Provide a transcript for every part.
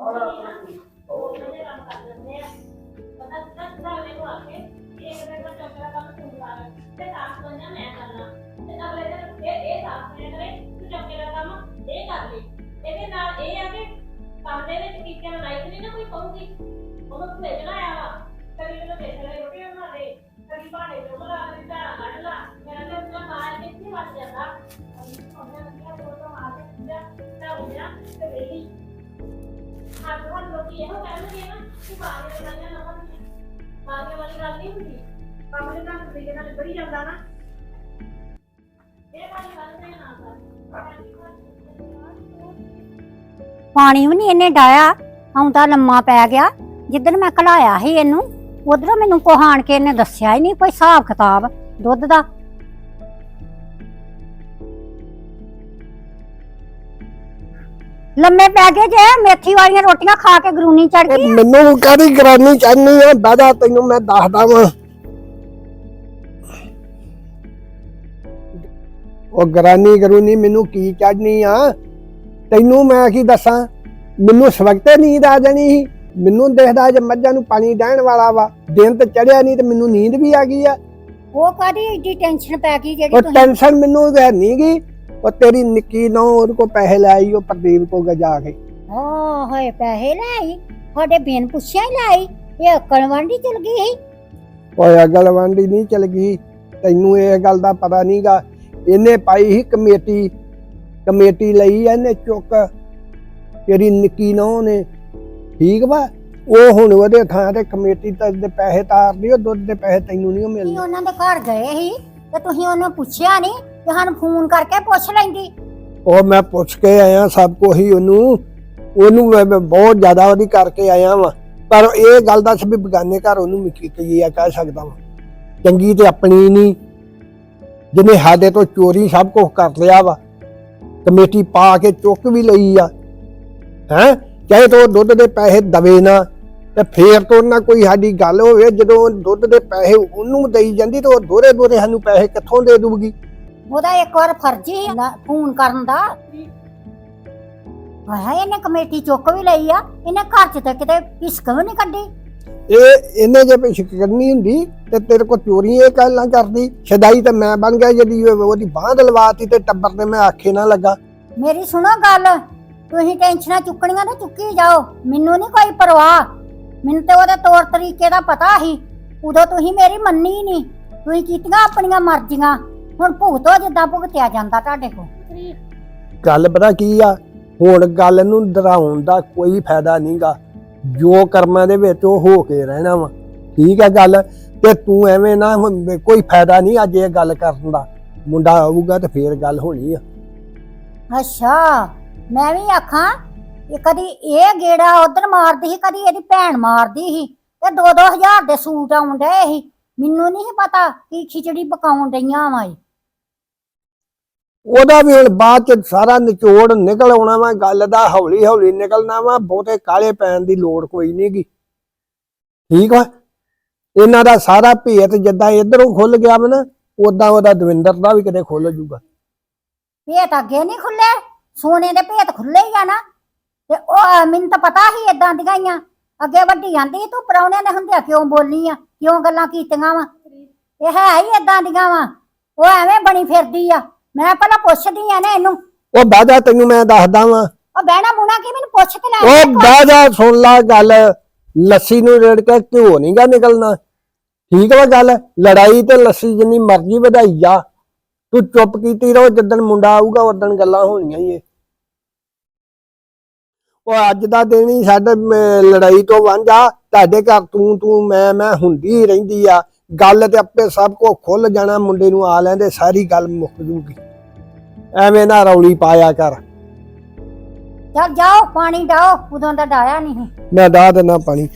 ਤੂੰ ਕਰ ਤੇ ਸਾਫ਼ ਕਰਨਾ ਮੈਂ ਕਰਨਾ ਤੇ ਅਗਲੇ ਦਿਨ ਇਹ ਇਹ ਸਾਫ਼ ਕਰਿਆ ਕਰੇ ਤੂੰ ਚੱਕੇ ਦਾ ਕੰਮ ਇਹ ਕਰ ਲੈ ਇਹਦੇ ਨਾਲ ਇਹ ਆ ਕਿ ਕੰਮ ਦੇ ਵਿੱਚ ਕੀਤਿਆਂ ਨੂੰ ਲਾਈਕ ਨਹੀਂ ਨਾ ਕੋਈ ਕਹੂਗੀ ਉਹਨੂੰ ਭੇਜਣਾ ਆ ਵਾ ਕਦੀ ਉਹਨੂੰ ਦੇਖ ਲੈ ਰੋਟੀ ਬਣਾ ਦੇ ਕਦੀ ਭਾਂਡੇ ਚੁੱਕ ਲਾ ਕਦੀ ਧਾਰਾ ਕੱਢ ਲਾ ਮੇਰਾ ਤੇ ਉਹਦਾ ਮਾਰ ਕਿੱਥੇ ਵੱਜ ਜਾਂਦਾ ਉਹਨੇ ਵਧੀਆ ਫੋਟੋ ਮਾਰ ਕੇ ਦਿੱਤਾ ਤਾਂ ਹੋ ਗਿਆ ਤੇ ਵੇਲੀ ਅੱਜ ਕੱਲ੍ਹ ਲੋਕੀ ਇਹੋ ਕਹਿੰਦੇ ਨਾ ਕਿ ਬਾਹਰ ਦੇ ਨਾ ਹੁੰਦੀਆਂ ਬਾਹਰ ਵਾਲੀ ਗੱਲ ਨਹੀਂ ਹੁੰਦੀ ਕੰਮ ਦੇ ਨਾਲ ਤਰੀਕੇ ਨਾਲ ਬੜੀ ਜਾਂਦਾ ਨਾ ਇਹ ਵਾਲੀ ਗੱਲ ਨਹੀਂ ਨਾ ਪਾਣੀ ਵੀ ਨਹੀਂ ਇਹਨੇ ਡਾਇਆ ਆਉਂਦਾ ਲੰਮਾ ਪੈ ਗਿਆ। ਜਿੱਦਣ ਮੈਂ ਘਲਾਇਆ ਸੀ ਇਹਨੂੰ, ਉਧਰੋਂ ਮੈਨੂੰ ਕੋਹਾਣ ਕੇ ਇਹਨੇ ਦੱਸਿਆ ਹੀ ਨਹੀਂ ਕੋਈ ਹਿਸਾਬ ਕਿਤਾਬ ਦੁੱਧ ਦਾ। ਲੰਮੇ ਪੈ ਗਏ ਜੇ ਮੇਥੀ ਵਾਲੀਆਂ ਰੋਟੀਆਂ ਖਾ ਕੇ ਗਰੂਨੀ ਚੜ ਉਹ ਗਈ ਮੈਨੂੰ ਕਾਹਦੀ ਗਰਾਨੀ ਚਾਹਨੀ ਆ? ਬਾਦਾ ਤੈਨੂੰ ਮੈਂ ਦੱਸਦਾ ਵਾਂ। ਉਹ ਗਰਾਨੀ ਗਰੂਨੀ ਮੈਨੂੰ ਕੀ ਚੜਨੀ ਆ? ਤੈਨੂੰ ਮੈਂ ਕੀ ਦੱਸਾਂ? ਮੈਨੂੰ ਸਵਖਤੇ ਨੀਂਦ ਆ ਜਾਣੀ ਸੀ। ਮੈਨੂੰ ਦੇਖਦਾ ਜੇ ਮੱਝਾਂ ਨੂੰ ਪਾਣੀ ਡਹਿਣ ਵਾਲਾ ਵਾ ਦਿਨ ਤੇ ਚੜਿਆ ਨਹੀਂ ਤੇ ਮੈਨੂੰ ਨੀਂਦ ਵੀ ਆ ਗਈ ਆ। ਉਹ ਕਾਦੀ ਏਡੀ ਟੈਨਸ਼ਨ ਪੈ ਗਈ ਜਿਹੜੀ ਉਹ ਤੁਸੀਂ ਟੈਨਸ਼ਨ ਮੈਨੂੰ ਹੈ ਨਹੀਂ ਗਈ ਉਹ ਤੇਰੀ ਨਿੱਕੀ ਨੋ ਉਹਦੇ ਕੋ ਪੈਸੇ ਲੈ ਆਈ ਉਹ ਪ੍ਰਦੀਪ ਕੋ ਜਾ ਕੇ। ਓ ਹੋਏ ਪੈਸੇ ਲੈ ਆਈ? ਤੁਹਾਡੇ ਬਿਨ ਪੁੱਛਿਆ ਹੀ ਲੈ ਆਈ ਇਹ ਕਲਵੰਡੀ ਚਲ ਗਈ ਸੀ? ਓਏ ਅਗਲਵਾਂਡੀ ਨਹੀਂ ਚਲ ਗਈ। ਤੈਨੂੰ ਇਹ ਗੱਲ ਦਾ ਪਤਾ ਨਹੀਂਗਾ। ਇਹਨੇ ਪਾਈ ਸੀ ਕਮੇਟੀ ਕਮੇਟੀ ਲਈ ਆ ਇਹਨੇ ਚੁੱਕ। ਤੇਰੀ ਨਿੱਕੀ ਨੌ ਨੇ। ਠੀਕ ਵਾ? ਉਹ ਹੁਣ ਉਹਦੇ ਥਾਂ ਤੇ ਕਮੇਟੀ ਤੇ ਦੇ ਪੈਸੇ ਤਾਰਦੀ ਉਹ ਦੁੱਧ ਦੇ ਪੈਸੇ ਤੈਨੂੰ ਨਹੀਂ ਤੁਸੀਂ ਮਿਲਣੇ ਉਹਨਾਂ ਦੇ ਘਰ ਗਏ ਸੀ ਤੇ ਤੁਸੀਂ ਉਹਨੂੰ ਪੁੱਛਿਆ ਨਹੀਂ? ਤੇ ਸਾਨੂੰ ਫੋਨ ਕਰਕੇ ਪੁੱਛ ਲੈਂਦੀ। ਉਹ ਮੈਂ ਪੁੱਛ ਕੇ ਆਇਆ ਸਭ ਕੁਝ ਉਹਨੂੰ। ਉਹਨੂੰ ਮੈਂ- ਮੈਂ ਬਹੁਤ ਜ਼ਿਆਦਾ ਉਹਦੀ ਕਰਕੇ ਆਇਆ ਵਾਂ। ਪਰ ਇਹ ਗੱਲ ਦੱਸ ਵੀ ਬਗਾਨੇ ਘਰ ਉਹਨੂੰ ਮਿੱਕੀ ਕੀ ਆ ਕਹਿ ਸਕਦਾ ਵਾਂ। ਚੰਗੀ ਤੇ ਆਪਣੀ ਨਹੀਂ ਜਿਹਨੇ ਸਾਡੇ ਤੋਂ ਚੋਰੀ ਸਭ ਕੁਝ ਕਰ ਲਿਆ ਵਾ। ਕਮੇਟੀ ਪਾ ਕੇ ਚੁੱਕ ਵੀ ਲਈ ਆ। ਹੈ? ਚਾਹੇ ਤੋ ਦੁੱਧ ਦੇ ਪੈਸੇ ਦਵੇ ਨਾ। ਤੇ ਫੇਰ ਤੋਂ ਨਾ ਕੋਈ ਸਾਡੀ ਗੱਲ ਹੋਵੇ, ਜਦੋਂ ਦੁੱਧ ਦੇ ਪੈਸੇ ਉਹਨੂੰ ਦੇਈ ਜਾਂਦੀ ਤੇ ਉਹ ਦੋਰੇ ਦੋਰੇ ਸਾਨੂੰ ਪੈਸੇ ਕਿੱਥੋਂ ਦੇ ਦੂਗੀ ਉਹਦਾ ਇੱਕ ਵਾਰ ਫਰਜ਼ ਹੀ ਨਾ ਫੋਨ ਕਰਨ ਦਾ। ਆਹ ਇਹਨੇ ਕਮੇਟੀ ਚੁੱਕ ਵੀ ਲਈ ਆ ਇਹਨੇ ਘਰ ਚ ਤਾਂ ਕਿਤੇ ਪਿਸਕ ਵੀ ਨਹੀਂ ਕੱਢੀ। ਇਹ ਇਹਨੇ ਜੇ ਪਿਛ ਕਰਨੀ ਹੁੰਦੀ ਤੇ ਤੇਰੇ ਕੋ ਚੋਰੀ ਇਹ ਗੱਲਾਂ ਕਰਦੀ। ਸ਼ਦਾਈ ਤੇ ਮੈਂ ਬਣ ਗਿਆ ਉਹ- ਉਹਦੀ ਬਾਂਹ ਦਲਵਾਤੀ ਤੇ ਟੱਬਰ ਤੇ ਮੈਂ ਆਖੇ ਨਾ ਲੱਗਾ। ਮੇਰੀ ਸੁਣੋ ਗੱਲ ਤੁਸੀਂ ਟੈਨਸ਼ਨਾਂ ਚੁੱਕਣੀਆਂ ਤਾਂ ਚੁੱਕੀ ਜਾਓ ਮੈਨੂੰ ਨਹੀਂ ਕੋਈ ਪਰਵਾਹ। ਮੈਨੂੰ ਤੇ ਉਹਦੇ ਤੌਰ ਤਰੀਕੇ ਦਾ ਪਤਾ ਸੀ ਉਦੋਂ ਤੁਸੀਂ ਮੇਰੀ ਮੰਨੀ ਨਹੀਂ। ਤੁਸੀਂ ਕੀਤੀਆਂ ਆਪਣੀਆਂ ਮਰਜ਼ੀਆਂ। ਹੁਣ ਭੁਗਤੋ ਜਿੱਦਾਂ ਭੁਗਤਿਆ ਜਾਂਦਾ ਤੁਹਾਡੇ ਕੋਲ। ਗੱਲ ਪਤਾ ਕੀ ਆ? ਹੁਣ ਗੱਲ ਨੂੰ ਡਰਾਉਣ ਦਾ ਕੋਈ ਫਾਇਦਾ ਨਹੀਂਗਾ। ਜੋ ਕਰਮਾਂ ਦੇ ਵਿੱਚ ਉਹ ਹੋ ਕੇ ਰਹਿਣਾ ਵਾ। ਠੀਕ ਹੈ ਗੱਲ? ਤੇ ਤੂੰ ਐਵੇਂ ਨਾ ਹੁਣ ਕੋਈ ਫਾਇਦਾ ਨਹੀਂ ਅੱਜ ਇਹ ਗੱਲ ਕਰਨ ਦਾ। ਮੁੰਡਾ ਆਊਗਾ ਤੇ ਫੇਰ ਗੱਲ ਹੋਣੀ ਆ। ਅੱਛਾ ਮੈਂ ਵੀ ਆਖਾਂ ਇਹ ਕਦੀ ਇਹ ਗੇੜਾ ਉਧਰ ਮਾਰਦੀ ਸੀ ਕਦੀ ਇਹਦੀ ਭੈਣ ਮਾਰਦੀ ਸੀ ਤੇ 2-2000 ਦੇ ਸੂਟ ਆਉਂਦੇ ਸੀ। ਮੈਨੂੰ ਨਹੀਂ ਪਤਾ ਕੀ ਖਿਚੜੀ ਪਕਾਉਣ ਡਈਆਂ ਵਾ ਇਹ। ਉਹਦਾ ਵੀ ਹੁਣ ਬਾਅਦ ਚ ਸਾਰਾ ਨਿਚੋੜ ਨਿਕਲ ਆਉਣਾ ਵਾ, ਗੱਲ ਦਾ ਹੌਲੀ ਹੌਲੀ ਨਿਕਲਣਾ ਵਾ, ਬਹੁਤੇ ਕਾਲੇ ਪੈਣ ਦੀ ਲੋੜ ਕੋਈ ਨਹੀਂਗੀ ਠੀਕ ਵਾ? ਇਹਨਾਂ ਦਾ ਸਾਰਾ ਭੇਤ ਜਿੱਦਾਂ ਇਧਰੋਂ ਖੁੱਲ ਗਿਆ ਵਾ ਨਾ ਉਦਾਂ ਉਹਦਾ ਦਵਿੰਦਰ ਦਾ ਵੀ ਕਿਤੇ ਖੁੱਲ ਜੂਗਾ। ਭੇਤ ਅੱਗੇ ਨਹੀਂ ਖੁੱਲੇ ਸੋਨੇ ਦੇ ਭੇਤ ਖੁੱਲੇ ਹੀ ਆ ਨਾ। ਤੇ ਉਹ ਮੈਨੂੰ ਤਾਂ ਪਤਾ ਹੀ ਇਦਾਂ ਦੀਆਂ ਹੀ ਆ। ਅੱਗੇ ਵੱਡੀ ਜਾਂਦੀ ਤੂੰ ਪਰੌਣਿਆਂ ਨੇ ਹੁੰਦਿਆ ਕਿਉਂ ਬੋਲੀ ਆ? ਕਿਉਂ ਗੱਲਾਂ ਕੀਤੀਆਂ ਵਾ? ਇਹ ਹੈ ਹੀ ਇਦਾਂ ਦੀਆਂ ਵਾ। ਉਹ ਐਵੇਂ ਬਣੀ ਫਿਰਦੀ ਆ। ਮੈਂ ਪਹਿਲਾਂ ਪੁੱਛਦੀ ਆ ਨਾ ਇਹਨੂੰ। ਉਹ ਬਾਜਾ ਤੈਨੂੰ ਮੈਂ ਦੱਸਦਾ ਵਾਂ। ਉਹ ਬਹਿਣਾ ਬੁਣਾ ਕੀ ਮੈਨੂੰ ਪੁੱਛ ਤੇ ਲੈ ਉਹ ਬਾਜਾ ਸੁਣ ਲਾ ਗੱਲ। ਲੱਸੀ ਨੂੰ ਰੇੜ ਕੇ ਘਿਓ ਨਹੀਂਗਾ ਨਿਕਲਣਾ। ਠੀਕ ਵਾ ਗੱਲ? ਲੜਾਈ ਤੇ ਲੱਸੀ ਜਿੰਨੀ ਮਰਜ਼ੀ ਵਧਾਈ ਜਾ। ਤੂੰ ਚੁੱਪ ਕੀਤੀ ਰਹੋ ਜਿੱਦਣ ਮੁੰਡਾ ਆਊਗਾ ਉਦੋਂ ਗੱਲਾਂ ਹੋਣੀਆਂ ਹੀ ਉਹ ਅੱਜ ਦਾ ਦਿਨ ਹੀ ਸਾਡੇ ਲੜਾਈ ਤੋਂ ਵਾਂਝਾ। ਤੁਹਾਡੇ ਘਰ ਤੂੰ ਤੂੰ ਮੈਂ ਮੈਂ ਹੁੰਦੀ ਰਹਿੰਦੀ ਆ। ਗੱਲ ਤੇ ਆਪੇ ਸਭ ਕੋ ਖੁੱਲ ਜਾਣਾ ਮੁੰਡੇ ਨੂੰ ਆ ਲੈਂਦੇ ਸਾਰੀ ਗੱਲ ਮੁੱਕ ਜੂਗੀ। ਐਵੇਂ ਨਾ ਰੌਲੀ ਪਾਇਆ ਕਰ। ਚੱਲ ਜਾਓ ਪਾਣੀ ਡਾਓ ਉਦੋਂ ਦਾ ਡਾਇਆ ਨਹੀਂ ਮੈਂ ਡਾ ਦੇਣਾ ਪਾਣੀ।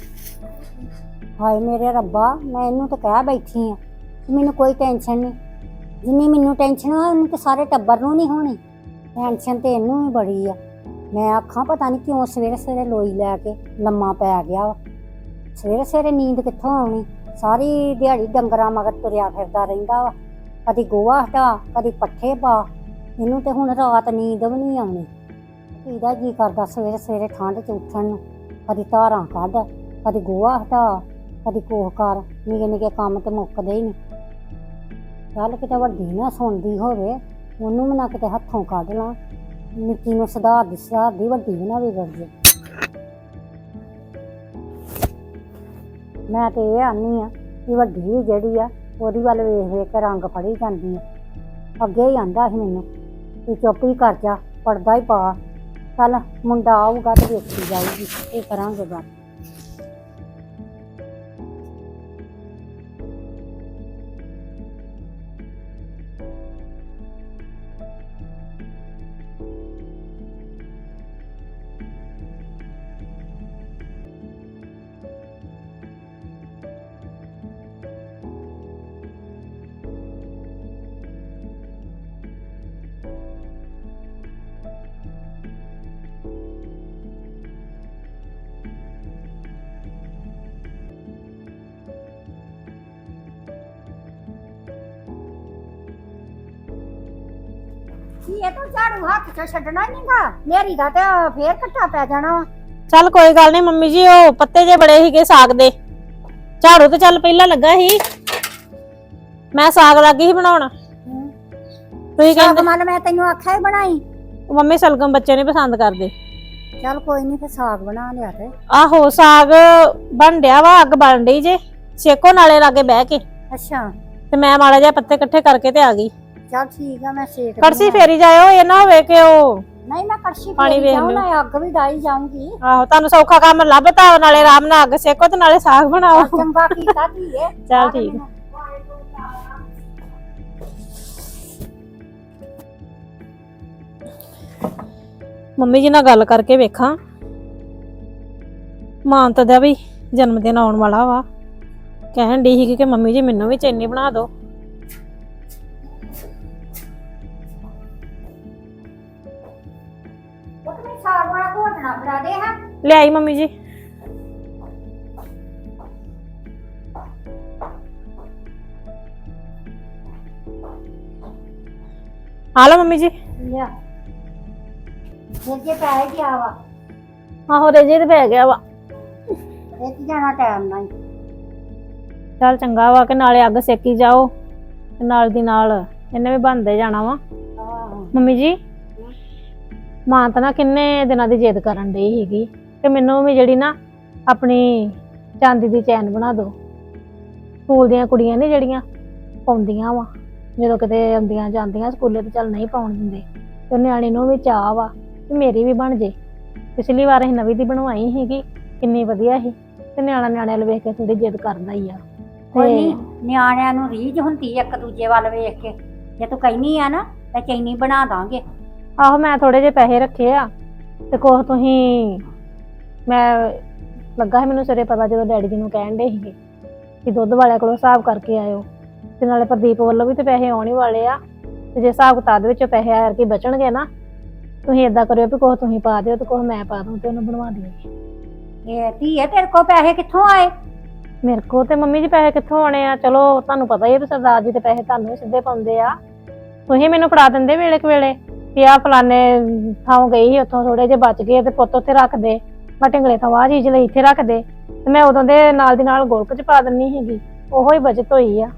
ਹਾਏ ਮੇਰੇ ਰੱਬਾ ਮੈਂ ਇਹਨੂੰ ਤਾਂ ਕਹਿ ਬੈਠੀ ਆ ਮੈਨੂੰ ਕੋਈ ਟੈਨਸ਼ਨ ਨਹੀਂ। ਜਿੰਨੀ ਮੈਨੂੰ ਟੈਨਸ਼ਨ ਆ ਉਹਨੂੰ ਤੇ ਸਾਰੇ ਟੱਬਰ ਨੂੰ ਨਹੀਂ ਹੋਣੀ। ਟੈਨਸ਼ਨ ਤੇ ਇਹਨੂੰ ਹੀ ਬੜੀ ਆ। ਮੈਂ ਆਖਾਂ ਪਤਾ ਨਹੀਂ ਕਿਉਂ ਸਵੇਰੇ ਸਵੇਰੇ ਲੋਈ ਲੈ ਕੇ ਲੰਮਾ ਪੈ ਗਿਆ ਵਾ। ਸਵੇਰੇ ਸਵੇਰੇ ਨੀਂਦ ਕਿੱਥੋਂ ਆਉਣੀ? ਸਾਰੀ ਦਿਹਾੜੀ ਡੰਗਰਾਂ ਮਗਰ ਤੁਰਿਆ ਫਿਰਦਾ ਰਹਿੰਦਾ ਵਾ। ਕਦੀ ਗੋਹਾ ਹਟਾ, ਕਦੀ ਪੱਠੇ ਪਾ। ਇਹਨੂੰ ਤੇ ਹੁਣ ਰਾਤ ਨੀਂਦ ਵੀ ਨਹੀਂ ਆਉਣੀ। ਇਹਦਾ ਜੀ ਕਰਦਾ ਸਵੇਰੇ ਸਵੇਰੇ ਠੰਡ ਚ ਉੱਠਣ ਨੂੰ। ਕਦੀ ਧਾਰਾਂ ਕੱਢ, ਕਦੀ ਗੋਹਾ ਹਟਾ, ਕਦੀ ਕੋਹ ਕਰ। ਨਿੱਕੇ ਨਿੱਕੇ ਕੰਮ ਤੇ ਮੁੱਕਦੇ ਹੀ ਨਹੀਂ। ਚੱਲ ਕਿਤੇ ਵੱਡੀ ਨਾ ਸੁਣਦੀ ਹੋਵੇ, ਉਹਨੂੰ ਵੀ ਨਾ ਕਿਤੇ ਹੱਥੋਂ ਕੱਢ ਲਾਂ। ਨਿੱਕੀ ਨੂੰ ਸੁਧਾਰ ਦੀ ਸੁਧਾਰ ਦੀ ਵੱਡੀ ਵੀ ਨਾ ਵਿਗੜ ਜੇ ਮੈਂ ਤੇ ਇਹ ਆਨੀ ਆ ਕਿ ਵੱਡੀ ਵੀ ਜਿਹੜੀ ਆ, ਉਹਦੀ ਵੱਲ ਵੇਖ ਵੇਖ ਕੇ ਰੰਗ ਫੜੀ ਜਾਂਦੀ ਆ। ਅੱਗੇ ਹੀ ਆਂਦਾ ਸੀ ਮੈਨੂੰ ਕਿ ਚੁੱਪ ਹੀ ਕਰ ਜਾ, ਪਰਦਾ ਹੀ ਪਾ। ਚੱਲ ਮੁੰਡਾ ਆਊਗਾ ਤੇ ਵੇਖੀ ਜਾਊਗੀ ਇਹ ਕਰਾਂਗੇ ਗੱਲ ਇਹ ਤਾਂ ਝਾੜੂ ਹੱਥ 'ਚ ਛੱਡਣਾ ਨਹੀਂਗਾ। ਮੇਰੀ ਦਾ ਤੇ ਫੇਰ ਘੱਟਾ ਪੈ ਜਾਣਾ ਵਾ। ਚੱਲ ਕੋਈ ਗੱਲ ਨਹੀਂ ਮੰਮੀ ਜੀ ਉਹ ਪੱਤੇ ਜੇ ਬੜੇ ਸੀਗੇ ਸਾਗ ਦੇ। ਝਾੜੂ ਤੇ ਚੱਲ ਪਹਿਲਾਂ ਲੱਗਾ ਸੀ। ਮੈਂ ਸਾਗ ਲੱਗੀ ਸੀ ਬਣਾਉਣ। ਤੁਸੀਂ ਕਹਿੰਦੇ ਮਨ ਮੈਂ ਤੈਨੂੰ ਆਖਿਆ ਹੀ ਬਣਾਈ। ਮੰਮੀ ਸਲਗਮ ਬੱਚੇ ਨਹੀਂ ਪਸੰਦ ਕਰਦੇ। ਚੱਲ ਕੋਈ ਨਹੀਂ ਫੇ ਸਾਗ ਬਣਾ ਲਿਆ ਤੇ। ਆਹੋ ਸਾਗ ਬਣ ਡਿਆ ਵਾ ਅੱਗ ਬਣ ਡਈ ਜੇ। ਸੇਕੋ ਨਾਲੇ ਲਾਗੇ ਬਹਿ ਕੇ। ਅੱਛਾ। ਤੇ ਮੈਂ ਮਾੜਾ ਜਿਹਾ ਪੱਤੇ ਇਕੱਠੇ ਕਰਕੇ ਤੇ ਆ ਗਈ। ਚੱਲ ਠੀਕ ਆ ਮੈਂ ਸੇਕ ਕੜਸੀ ਫੇਰੀ ਜਾਇਓ ਇਹ ਨਾ ਹੋਵੇ ਕਿ ਉਹ। ਨਹੀਂ ਮੈਂ ਕੜਛੀ ਪਾਣੀ ਫੇਰੀ ਵੇਖ ਲਿਓ। ਨਾ ਅੱਗ ਵੀ ਡਾਈ ਜਾਊਂਗੀ। ਆਹੋ ਤੁਹਾਨੂੰ ਸੌਖਾ ਕੰਮ ਲੱਭਤਾ ਨਾਲੇ ਆਰਾਮ ਨਾਲ ਅੱਗ ਸੇਕੋ ਤੇ ਨਾਲੇ ਸਾਗ ਬਣਾਓ। ਚੰਗਾ ਕੀਤਾ ਧੀਏ ਚੱਲ ਠੀਕ ਆ। ਮੰਮੀ ਜੀ ਨਾਲ ਗੱਲ ਕਰਕੇ ਵੇਖਾਂ। ਮਾਨਤਾ ਦਾ ਵੀ ਜਨਮ ਦਿਨ ਆਉਣ ਵਾਲਾ ਵਾ। ਕਹਿਣ ਦੀ ਸੀ ਕਿ ਮੰਮੀ ਜੀ ਮੈਨੂੰ ਵੀ ਚੈਨੀ ਬਣਾ ਦਿਓ। ਉਹ ਤੇ ਮੈਂ ਸਾਗ ਵਾਲਾ ਘੋਟਣਾ ਫੜਾ ਦੇ ਹਾਂ। ਲਿਆਈ ਮੰਮੀ ਜੀ। ਆ ਲਓ ਮੰਮੀ ਜੀ। ਲਿਆ। ਜੇ ਜੇ ਪੈ ਗਿਆ ਵਾ। ਆਹੋ ਰੇਜੇ ਤੇ ਪੈ ਗਿਆ ਵਾ। ਇਹ ਤੇ ਜਾਣਾ ਟਾਈਮ ਨਾਲ ਹੀ। ਚੱਲ ਚੰਗਾ ਵਾ ਕਿ ਨਾਲੇ ਅੱਗ ਸੇਕੀ ਜਾਓ ਤੇ ਨਾਲ ਦੀ ਨਾਲ ਇਹਨੇ ਵੀ ਬੰਦੇ ਜਾਣਾ ਵਾ। ਆਹੋ। ਮੰਮੀ ਜੀ ਮਾਂ ਤਾਂ ਨਾ ਕਿੰਨੇ ਦਿਨਾਂ ਦੀ ਜਿੱਦ ਕਰਨ ਡਈ ਸੀਗੀ। ਕਿ ਮੈਨੂੰ ਵੀ ਜਿਹੜੀ ਨਾ ਆਪਣੀ ਚਾਂਦੀ ਦੀ ਚੈਨ ਬਣਾ ਦਿਓ। ਸਕੂਲ ਦੀਆਂ ਕੁੜੀਆਂ ਨੇ ਜਿਹੜੀਆਂ ਪਾਉਂਦੀਆਂ ਵਾ। ਜਦੋਂ ਕਿਤੇ ਆਉਂਦੀਆਂ ਜਾਂਦੀਆਂ ਸਕੂਲੇ ਤੇ ਚੱਲ ਨਹੀਂ ਪਾਉਣ ਦਿੰਦੇ। ਤੇ ਨਿਆਣੇ ਨੂੰ ਵੀ ਚਾਹ ਵਾ ਕਿ ਮੇਰੀ ਵੀ ਬਣ ਜੇ। ਪਿਛਲੀ ਵਾਰ ਅਸੀਂ ਨਵੀਂ ਦੀ ਬਣਵਾਈ ਸੀਗੀ ਕਿੰਨੀ ਵਧੀਆ ਸੀ। ਤੇ ਨਿਆਣਾ ਨਿਆਣਿਆਂ ਨੂੰ ਵੇਖ ਕੇ ਥੋੜੀ ਜਿੱਦ ਕਰਦਾ ਹੀ ਆ। ਕੋਈ ਨਹੀਂ ਨਿਆਣਿਆਂ ਨੂੰ ਰੀਝ ਹੁੰਦੀ ਇੱਕ ਦੂਜੇ ਵੱਲ ਵੇਖ ਕੇ। ਜੇ ਤੂੰ ਕਹਿਨੀ ਆ ਨਾ ਤਾਂ ਚੈਨੀ ਬਣਾ ਦਾਂਗੇ। ਆਹੋ ਮੈਂ ਥੋੜੇ ਜਿਹੇ ਪੈਸੇ ਰੱਖੇ ਆ ਤੇ ਕੋਹ ਤੁਸੀਂ ਮੈਂ ਲੱਗਾ ਸੀ ਮੈਨੂੰ ਸਵੇਰੇ ਪਤਾ ਜਦੋਂ ਡੈਡੀ ਜੀ ਨੂੰ ਕਹਿਣ ਦੇ ਸੀਗੇ ਕਿ ਦੁੱਧ ਵਾਲਿਆਂ ਕੋਲੋਂ ਹਿਸਾਬ ਕਰਕੇ ਆਇਓ ਤੇ ਨਾਲੇ ਪ੍ਰਦੀਪ ਵੱਲੋਂ ਵੀ ਤੇ ਪੈਸੇ ਆਉਣ ਹੀ ਵਾਲੇ ਆ ਤੇ ਜੇ ਹਿਸਾਬ ਕਿਤਾਬ ਦੇ ਵਿੱਚੋਂ ਪੈਸੇ ਆਇਆ ਕਿ ਬਚਣਗੇ ਨਾ ਤੁਸੀਂ ਏਦਾਂ ਕਰਿਓ ਵੀ ਕੋਹ ਤੁਸੀਂ ਪਾ ਦਿਓ ਤੇ ਕੋਹ ਮੈਂ ਪਾ ਦੂੰ ਤੇ ਉਹਨੂੰ ਬਣਵਾ ਦਿਓ ਇਹ ਧੀਏ ਤੇਰੇ ਕੋਲ ਪੈਸੇ ਕਿੱਥੋਂ ਆਏ? ਮੇਰੇ ਕੋਲ ਤੇ ਮੰਮੀ ਜੀ ਪੈਸੇ ਕਿੱਥੋਂ ਆਉਣੇ ਆ? ਚਲੋ ਤੁਹਾਨੂੰ ਪਤਾ ਹੀ ਹੈ ਵੀ ਸਰਦਾਰ ਜੀ ਦੇ ਪੈਸੇ ਤੁਹਾਨੂੰ ਸਿੱਧੇ ਪਾਉਂਦੇ ਆ। ਤੁਸੀਂ ਮੈਨੂੰ ਫੜਾ ਦਿੰਦੇ ਵੇਲੇ ਕੁ ਵੇਲੇ? ਕਿ ਆ ਫਲਾਣੇ ਥਾਂ ਗਈ ਸੀ ਉੱਥੋਂ ਥੋੜੇ ਜਿਹੇ ਬਚ ਗਏ ਤੇ ਪੁੱਤ ਉੱਥੇ ਰੱਖ ਦੇ। ਮੈਂ ਢਿੰਗਲੇ ਥਾਂ ਆਹ ਚੀਜ਼ ਲਈ ਇੱਥੇ ਰੱਖ ਦੇ ਤੇ ਮੈਂ ਉਦੋਂ ਦੇ ਨਾਲ ਦੀ ਨਾਲ ਗੋਲਕ ਚ ਪਾ ਦਿੰਨੀ ਸੀਗੀ ਉਹੋ ਹੀ ਬਚਤ ਹੋਈ ਆ।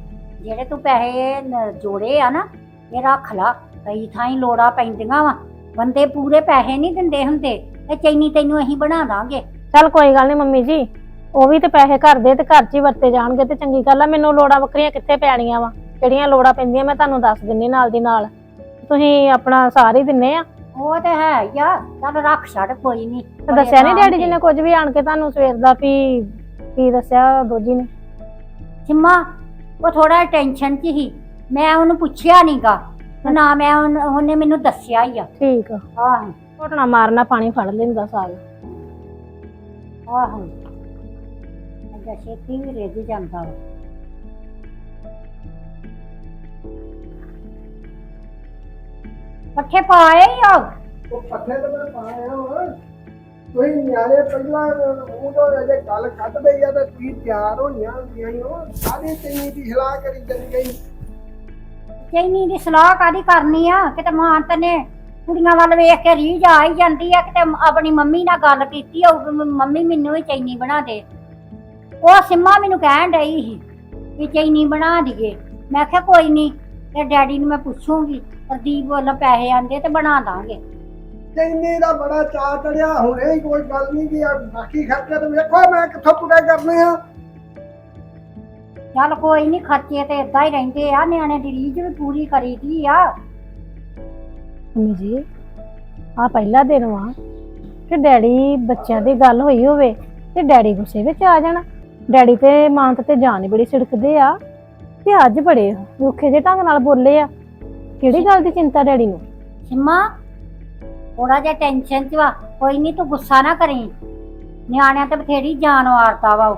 ਜਿਹੜੇ ਤੂੰ ਪੈਸੇ ਨ- ਜੋੜੇ ਆ ਨਾ ਇਹ ਰੱਖ ਲਾ ਕਈ ਥਾਈਂ ਲੋੜਾਂ ਪੈਂਦੀਆਂ ਵਾ। ਬੰਦੇ ਪੂਰੇ ਪੈਸੇ ਨਹੀਂ ਦਿੰਦੇ ਹੁੰਦੇ ਇਹ ਚੈਨੀ ਤੈਨੂੰ ਅਸੀਂ ਬਣਾ ਦਾਂਗੇ। ਚੱਲ ਕੋਈ ਗੱਲ ਨਹੀਂ ਮੰਮੀ ਜੀ ਉਹ ਵੀ ਤੇ ਪੈਸੇ ਘਰ ਦੇ ਤੇ ਘਰ 'ਚ ਹੀ ਵਰਤੇ ਜਾਣਗੇ ਤੇ ਚੰਗੀ ਗੱਲ ਆ ਮੈਨੂੰ ਲੋੜਾਂ ਵੱਖਰੀਆਂ ਕਿੱਥੇ ਪੈਣੀਆਂ ਵਾ? ਜਿਹੜੀਆਂ ਲੋੜਾਂ ਪੈਂਦੀਆਂ ਮੈਂ ਤੁਹਾਨੂੰ ਦੱਸ ਦਿੰਨੀ ਨਾਲ ਦੀ ਨਾਲ। ਤੁਸੀਂ ਆਪਣਾ ਸਾਰ ਦਿੰਨੇ ਆ। ਉਹ ਤੇ ਹੈ ਹੀ ਆ ਚੱਲ ਰੱਖ ਛੱਡ ਕੋਈ ਨਹੀਂ ਤੇ ਦੱਸਿਆ ਨਹੀਂ ਡੈਡੀ ਜੀ ਨੇ ਕੁਝ ਵੀ ਆਣ ਕੇ ਤੁਹਾਨੂੰ ਸਵੇਰ ਦਾ ਵੀ ਕੀ ਦੱਸਿਆ ਦੋਜੀ ਨੇ? ਸਿੰਮਾ ਉਹ ਥੋੜਾ ਟੈਨਸ਼ਨ 'ਚ ਹੀ ਮੈਂ ਉਹਨੂੰ ਪੁੱਛਿਆ ਨਹੀਂਗਾ ਨਾ ਮੈਂ ਉਹਨ- ਉਹਨੇ ਮੈਨੂੰ ਦੱਸਿਆ ਹੀ ਆ। ਠੀਕ ਆ। ਆਹੋ। ਘੋਟਣਾ ਮਾਰਨਾ ਪਾਣੀ ਫੜ ਲੈਂਦਾ ਸਾਗ ਆਹੋ। ਅੱਛਾ ਛੇਤੀ ਵੀ ਰਿੱਝ ਜਾਂਦਾ ਵਾ। ਪੱਠੇ ਪਾਏ ਹੀ ਆ। ਉਹ ਪੱਠੇ ਤੇ ਮੈਂ ਪਾਇਆ ਵਾ ਤੁਸੀਂ ਨਿਆਣੇ ਪਹਿਲਾਂ ਉਹ ਤੋਂ ਅਜੇ ਗੱਲ ਕੱਢਦੇ ਆ ਤੇ ਤੁਸੀਂ ਤਿਆਰ ਹੋਈਆਂ ਹੁੰਦੀਆਂ ਹੀ ਹੋ। ਸਾਰੇ ਤੈਨੂੰ ਦੀ ਸਲਾਹ ਕਰੀ ਚੱਲੀ ਗਈ ਚੈਨੀ ਦੀ ਸਲਾਹ ਕਾਦੀ ਕਰਨੀ ਆ? ਕਿਤੇ ਮਾਂ ਤਨੇ ਕੁੜੀਆਂ ਵੱਲ ਵੇਖ ਕੇ ਰੀਝ ਆ ਹੀ ਜਾਂਦੀ ਆ। ਕਿਤੇ ਆਪਣੀ ਮੰਮੀ ਨਾਲ ਗੱਲ ਕੀਤੀ ਵੀ ਮੰਮੀ ਮੈਨੂੰ ਵੀ ਚੈਨੀ ਬਣਾ ਦੇ। ਉਹ ਸਿੰਮਾ ਮੈਨੂੰ ਕਹਿਣ ਡਈ ਸੀ ਵੀ ਚੈਨੀ ਬਣਾ ਦਈਏ ਮੈਂ ਕਿਹਾ ਕੋਈ ਨਹੀਂ ਤੇ ਡੈਡੀ ਨੂੰ ਮੈਂ ਪੁੱਛੂੰਗੀ। ਪ੍ਰਦੀਪ ਵੱਲੋਂ ਪੈਸੇ ਆਂਦੇ ਤੇ ਬਣਾ ਦਾਂਗੇ। ਚੈਨੀ ਦਾ ਬੜਾ ਚਾਅ ਚੜਿਆ ਹੁਣੇ ਹੀ ਕੋਈ ਗੱਲ ਨਹੀਂ ਕਿ ਆ ਬਾਕੀ ਖਰਚੇ ਤੇ ਵੇਖੋ ਮੈਂ ਕਿੱਥੋਂ ਪੂਰੇ ਕਰਨੇ ਆ। ਚੱਲ ਕੋਈ ਨਹੀਂ ਖਰਚੇ ਤੇ ਇਦਾਂ ਹੀ ਰਹਿੰਦੇ ਆ ਨਿਆਣੇ ਦੀ ਰੀਝ ਵੀ ਪੂਰੀ ਕਰੀਦੀ ਆ। ਮੰਮੀ ਜੀ ਆ ਪਹਿਲਾ ਦਿਨ ਵਾ ਕਿ ਡੈਡੀ ਬੱਚਿਆਂ ਦੀ ਗੱਲ ਹੋਈ ਹੋਵੇ ਤੇ ਡੈਡੀ ਗੁੱਸੇ ਵਿੱਚ ਆ ਜਾਣਾ। ਡੈਡੀ ਤੇ ਮਾਂ ਤੇ ਜਾਨ ਹੀ ਬੜੀ ਛਿੜਕਦੇ ਆ ਤੇ ਅੱਜ ਬੜੇ ਰੁੱਖੇ ਜਿਹੇ ਢੰਗ ਨਾਲ ਬੋਲੇ ਆ। ਕਿਹੜੀ ਗੱਲ ਦੀ ਚਿੰਤਾ ਡੈਡੀ ਨੂੰ? ਸਿੰਮਾ ਥੋੜਾ ਜਿਹਾ ਟੈਨਸ਼ਨ ਚ ਵਾ ਕੋਈ ਨਹੀਂ ਤੂੰ ਗੁੱਸਾ ਨਾ ਕਰੀ। ਨਿਆਣਿਆਂ ਤੇ ਬਥੇਰੀ ਜਾਨ ਵਾਰਤਾ ਵਾ ਉਹ।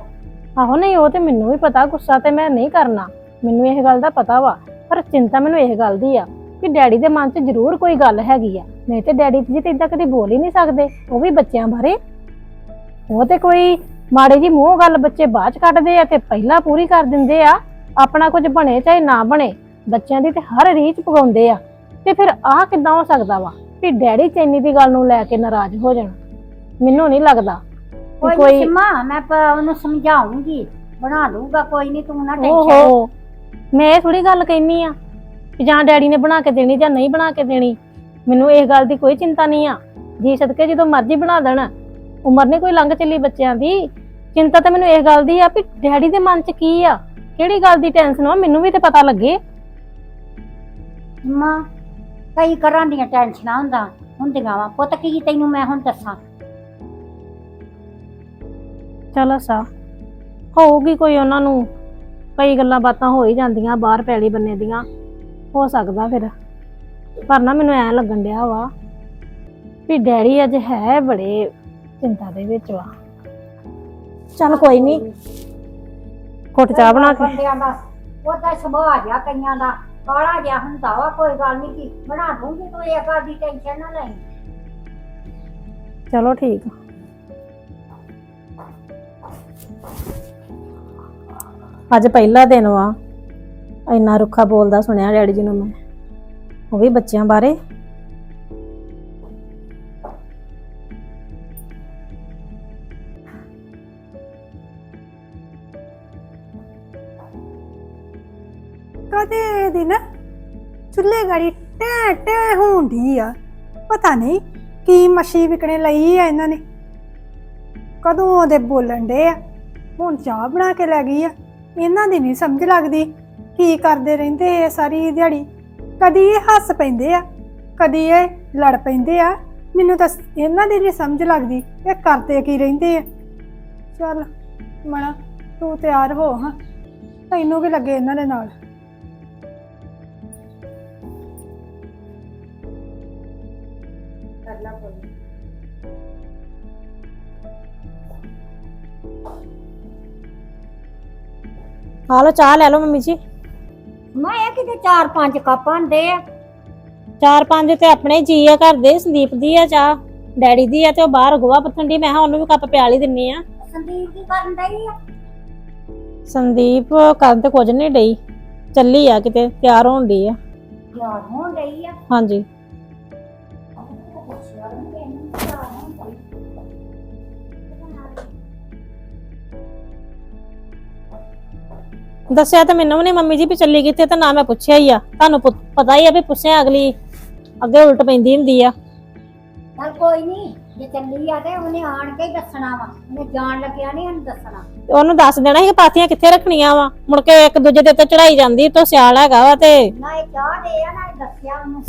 ਆਹੋ ਨਹੀਂ ਉਹ ਤੇ ਮੈਨੂੰ ਵੀ ਪਤਾ ਗੁੱਸਾ ਤੇ ਮੈਂ ਨਹੀਂ ਕਰਨਾ। ਮੈਨੂੰ ਇਹ ਗੱਲ ਦਾ ਪਤਾ ਵਾ ਪਰ ਚਿੰਤਾ ਮੈਨੂੰ ਇਹ ਗੱਲ ਦੀ ਆ ਕਿ ਡੈਡੀ ਦੇ ਮਨ 'ਚ ਜ਼ਰੂਰ ਕੋਈ ਗੱਲ ਹੈਗੀ ਆ। ਨਹੀਂ ਤੇ ਡੈਡੀ ਜੀ ਤੇ ਇਦਾਂ ਕਦੇ ਬੋਲ ਹੀ ਨਹੀਂ ਸਕਦੇ ਉਹ ਵੀ ਬੱਚਿਆਂ ਬਾਰੇ। ਉਹ ਤੇ ਕੋਈ ਮਾੜੇ ਜੀ ਮੂੰਹ ਗੱਲ ਬੱਚੇ ਬਾਅਦ 'ਚ ਕੱਢਦੇ ਆ ਤੇ ਪਹਿਲਾਂ ਪੂਰੀ ਕਰ ਦਿੰਦੇ ਆ। ਆਪਣਾ ਕੁਝ ਬਣੇ ਚਾਹੇ ਨਾ ਬਣੇ। ਬੱਚਿਆਂ ਦੀ ਤੇ ਹਰ ਰੀਚ ਪਗਾਉਂਦੇ ਆ। ਤੇ ਫਿਰ ਆਹ ਕਿੱਦਾਂ ਹੋ ਸਕਦਾ ਵਾ ਵੀ ਡੈਡੀ ਚੈਨੀ ਦੀ ਗੱਲ ਨੂੰ ਲੈ ਕੇ ਨਾਰਾਜ਼ ਹੋ ਜਾਣ? ਮੈਨੂੰ ਨਹੀਂ ਲੱਗਦਾ ਕੋਈ ਸਿੰਮਾ ਮੈਂ ਪ- ਉਹਨੂੰ ਸਮਝਾਉਂਗੀ ਬਣਾ ਦੂੰਗਾ ਕੋਈ ਨਹੀਂ ਤੂੰ ਨਾ ਟੈਨਸ਼ਨ ਓਹੋ ਮੈਂ ਇਹ ਥੋੜੀ ਗੱਲ ਕਹਿਨੀ ਆ ਕਿ ਜਾਂ ਡੈਡੀ ਨੇ ਬਣਾ ਕੇ ਦੇਣੀ ਜਾਂ ਨਹੀਂ ਬਣਾ ਕੇ ਦੇਣੀ। ਮੈਨੂੰ ਇਸ ਗੱਲ ਦੀ ਕੋਈ ਚਿੰਤਾ ਨਹੀਂ ਆ। ਜੀ ਸਦਕੇ ਜਦੋਂ ਮਰਜ਼ੀ ਬਣਾ ਦੇਣ। ਉਮਰ ਨੇ ਕੋਈ ਲੰਘ ਚੱਲੀ ਬੱਚਿਆਂ ਦੀ। ਚਿੰਤਾ ਤਾਂ ਮੈਨੂੰ ਇਸ ਗੱਲ ਦੀ ਆ ਵੀ ਡੈਡੀ ਦੇ ਮਨ 'ਚ ਕੀ ਆ? ਕਿਹੜੀ ਗੱਲ ਦੀ ਟੈਨਸ਼ਨ ਆ? ਮੈਨੂੰ ਵੀ ਤੇ ਪਤਾ ਲੱਗੇ। ਮਾਂ ਕਈ ਘਰਾਂ ਦੀਆਂ ਟੈਨਸ਼ਨਾਂ ਹੁੰਦਾ ਹੁੰਦੀਆਂ ਵਾ। ਪੁੱਤ ਕੀ ਤੈਨੂੰ ਮੈਂ ਹੁਣ ਦੱਸਾਂ? ਚਲ ਅਸਾ ਹੋਊਗੀ ਕੋਈ ਉਹਨਾਂ ਨੂੰ। ਕਈ ਗੱਲਾਂ ਬਾਤਾਂ ਹੋ ਹੀ ਜਾਂਦੀਆਂ ਬਾਹਰ ਪੈਲੀ ਬੰਨੇ ਦੀਆਂ। ਹੋ ਸਕਦਾ ਫਿਰ। ਪਰ ਨਾ ਮੈਨੂੰ ਐ ਲੱਗਣ ਡਿਆ ਵਾ ਵੀ ਡੈਡੀ ਅੱਜ ਹੈ ਬੜੇ ਚਿੰਤਾ ਦੇ ਵਿੱਚ ਵਾ। ਚਲ ਕੋਈ ਨਹੀਂ ਘੁੱਟ ਚਾਹ ਬਣਾ ਕੇ। ਬੰਦਿਆਂ ਦਾ ਉਹਦਾ ਸੁਭਾਅ ਜਿਹਾ ਕਈਆਂ ਦਾ। ਕਾਲਾ ਜਿਹਾ ਹੁੰਦਾ ਵਾ ਕੋਈ ਗੱਲ ਨਹੀਂ ਕੀ ਬਣਾ ਦੂੰਗੀ ਤੂੰ ਇਹ ਗੱਲ ਦੀ ਟੈਨਸ਼ਨ ਨਾ ਲੈ। ਚਲੋ ਠੀਕ ਆ। ਅੱਜ ਪਹਿਲਾ ਦਿਨ ਵਾ। ਇੰਨਾ ਰੁੱਖਾ ਬੋਲਦਾ ਸੁਣਿਆ ਡੈਡੀ ਜੀ ਨੂੰ ਮੈਂ। ਉਹ ਵੀ ਬੱਚਿਆਂ ਬਾਰੇ। ਕਦੇ ਦੀ ਨਾ ਚੁੱਲ੍ਹੇ ਗਾੜੀ ਟੈ ਟੈ ਹੁੰਦੀ ਆ। ਪਤਾ ਨਹੀਂ ਕੀ ਮੱਛੀ ਵਿਕਣੇ ਲਈ ਆ ਇਹਨਾਂ ਨੇ। ਕਦੋਂ ਦੇ ਬੋਲਣ ਦੇ ਆ? ਹੁਣ ਚਾਹ ਬਣਾ ਕੇ ਲੈ ਗਈ ਆ। ਇਹਨਾਂ ਦੀ ਨਹੀਂ ਸਮਝ ਲੱਗਦੀ ਕੀ ਕਰਦੇ ਰਹਿੰਦੇ ਆ ਸਾਰੀ ਦਿਹਾੜੀ। ਕਦੀ ਇਹ ਹੱਸ ਪੈਂਦੇ ਆ, ਕਦੀ ਇਹ ਲੜ ਪੈਂਦੇ ਆ। ਮੈਨੂੰ ਤਾਂ ਇਹਨਾਂ ਦੀ ਨਹੀਂ ਸਮਝ ਲੱਗਦੀ ਇਹ ਕਰਦੇ ਕੀ ਰਹਿੰਦੇ ਆ। ਚੱਲ ਮਣਾ, ਤੂੰ ਤਿਆਰ ਹੋ ਹਾਂ। ਤੈਨੂੰ ਵੀ ਲੱਗੇ ਇਹਨਾਂ ਦੇ ਨਾਲ। ਕੋਈ ਆ ਲਓ ਚਾਹ ਲੈ ਲਓ ਮੰਮੀ ਜੀ। ਮੈਂ ਇਹ ਕਿਤੇ ਚਾਰ ਪੰਜ ਕੱਪ ਆਂਦੇ ਆ। ਚਾਰ ਪੰਜ ਤੇ ਆਪਣੇ ਜੀ ਆ ਘਰ ਦੇ ਸੰਦੀਪ ਦੀ ਆ ਚਾਹ ਡੈਡੀ ਦੀ ਆ ਤੇ ਉਹ ਬਾਹਰ ਗੋਆ ਪੱਥਣ ਦੀ ਮੈਂ ਕਿਹਾ ਉਹਨੂੰ ਵੀ ਕੱਪ ਪਿਆਲ ਹੀ ਦਿੰਨੀ ਆ। ਸੰਦੀਪ ਕੀ ਕਰਨ ਡਈ ਆ? ਸੰਦੀਪ ਕਰਨ ਤੇ ਕੁਝ ਨਹੀਂ ਡਈ ਚੱਲੀ ਆ ਕਿਤੇ ਤਿਆਰ ਹੋਣ ਡਈ ਆ। ਯਾਰ ਹੋਣ ਡਈ ਆ? ਹਾਂਜੀ। ਦੱਸਿਆ ਤਾਂ ਮੈਨੂੰ ਵੀ ਨਹੀਂ ਮੰਮੀ ਜੀ ਵੀ ਚੱਲੀ ਕਿੱਥੇ ਤੇ ਨਾ ਮੈਂ ਪੁੱਛਿਆ ਹੀ ਆ। ਤੁਹਾਨੂੰ ਪੁ- ਪਤਾ ਹੀ ਆ ਵੀ ਪੁੱਛਿਆ ਅਗਲੀ। ਅੱਗੇ ਉਲਟ ਪੈਂਦੀ ਹੁੰਦੀ ਆ। ਚੱਲ ਕੋਈ ਨਹੀਂ ਜੇ ਚੱਲੀ ਆ ਤੇ ਉਹਨੇ ਆਣ ਕੇ ਹੀ ਦੱਸਣਾ ਵਾ। ਉਹਨੇ ਜਾਣ ਲੱਗਿਆ ਨਹੀਂ ਉਹਨੂੰ ਦੱਸਣਾ। ਤੇ ਉਹਨੂੰ ਦੱਸ ਦੇਣਾ ਸੀ ਕਿ ਪਾਥੀਆਂ ਕਿੱਥੇ ਰੱਖਣੀਆਂ ਵਾ। ਮੁੜ ਕੇ ਇੱਕ ਦੂਜੇ ਦੇ ਉੱਤੇ ਚੜਾਈ ਜਾਂਦੀ ਤੋਂ ਸਿਆਲ ਹੈਗਾ ਵਾ ਤੇ ਨਾ ਇਹ ਚਾਹ ਦੇ ਆ ਨਾ ਇਹ ਦੱਸਿਆ ਉਹਨੂੰ।